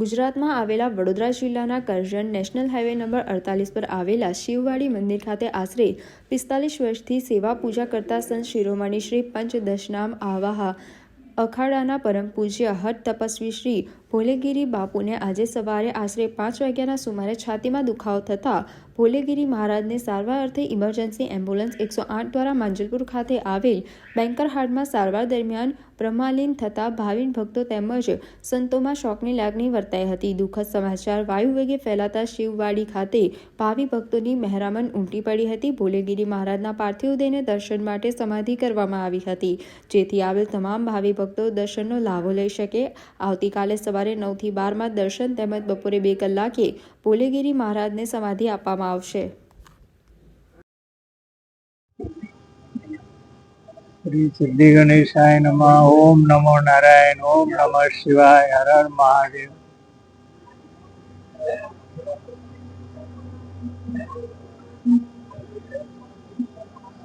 ગુજરાતમાં આવેલા વડોદરા જિલ્લાના કરજણ નેશનલ હાઈવે નંબર અડતાલીસ પર આવેલા શિવવાડી મંદિર ખાતે આશરે પિસ્તાલીસ વર્ષથી સેવા પૂજા કરતા સંત શિરોમણી શ્રી પંચ દશનામ આવાહા અખાડાના પરમ પૂજ્ય હઠ તપસ્વી શ્રી ભોલેગીરી બાપુને આજે સવારે આશરે પાંચ વાગ્યાના સુમારે છાતીમાં દુખાવો થતાં ભોલેગીરી મહારાજને સારવાર અર્થે ઇમરજન્સી એમ્બ્યુલન્સ એકસો આઠ દ્વારા માંજલપુર ખાતે આવેલ બેન્કર હાર્ડમાં સારવાર દરમિયાન પ્રમાલીન થતા ભાવિન ભક્તો તેમજ સંતોમાં શોકની લાગણી વર્તાઈ હતી. દુઃખદ સમાચાર, વાયુ વેગે ફેલાતા શિવવાડી ખાતે ભાવિ ભક્તોની મહેરામણ ઉમટી પડી હતી. ભોલેગીરી મહારાજના પાર્થિવ દેહને દર્શન માટે સમાધિ કરવામાં આવી હતી. જેથી આવેલ તમામ ભાવિ ભક્તો દર્શનનો લાભો લઈ શકે. આવતીકાલે સવારે નવથી બારમાં દર્શન તેમજ બપોરે બે કલાકે ભોલેગીરી મહારાજને સમાધિ આપવામાં આવશે. શ્રી સિદ્ધિ નારાયણ, ઓમ નમઃ શિવાય, હર મહાદેવ.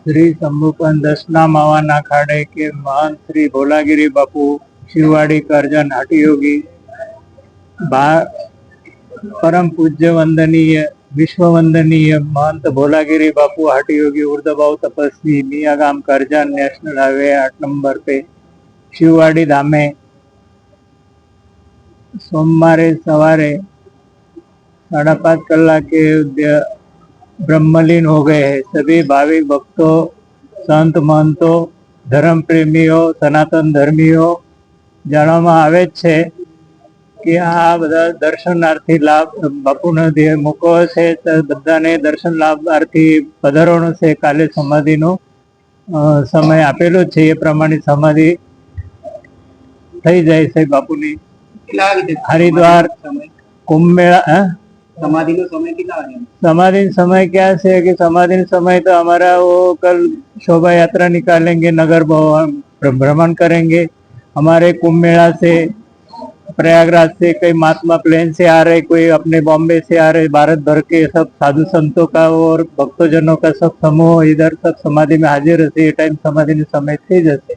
શ્રી શંભુપન દસના માવાના ખાડે કે મહંત શ્રી ભોલાગીરી બાપુ શિવવાડી કરજન હટયોગી બા પરમ પૂજ્ય વંદનીય વિશ્વવંદનીય મહંત ભોલાગીરી બાપુ હટયોગી ઉર્દભાવ તપસ્વી મિયાગામ કરજાન નેશનલ હાઈવે આઠ નંબર પે શિવવાડી ધામે સોમવારે સવારે સાડા પાંચ કલાકે બ્રહ્મલીન હો ગયે હે. सभी ભાવિક ભક્તો, સંત મહંતો ધર્મ પ્રેમીઓ સનાતન ધર્મીઓ જાણવામાં આવે જ છે. કે આ બધા દર્શનાર્થી લાભ બાપુનો જે મૂકો છે તો બધાને દર્શન લાભાર્થી પધારવાનો છે કાલે સમાધિનો અ, સમય આપેલો છે એ પ્રમાણે સમાધિ થઈ જાય છે બાપુની કેટલા વાગે છે? હરિદ્વાર સમય કુંભ મેળા હે? સમાધિનો સમય કેટલા વાગે समाधि समय क्या है कि समाधि समय तो हमारा वो कल शोभा यात्रा निकालेंगे नगर भवन भ्रमण करेंगे हमारे कुंभ मेला से प्रयागराज से कई महात्मा प्लेन से आ रहे कोई अपने बॉम्बे से आ रहे भारत भर के सब साधु संतों का और भक्तजनों का सब समूह इधर सब समाधि में हाजिर रहते ये टाइम समाधि में समय થઈ જશે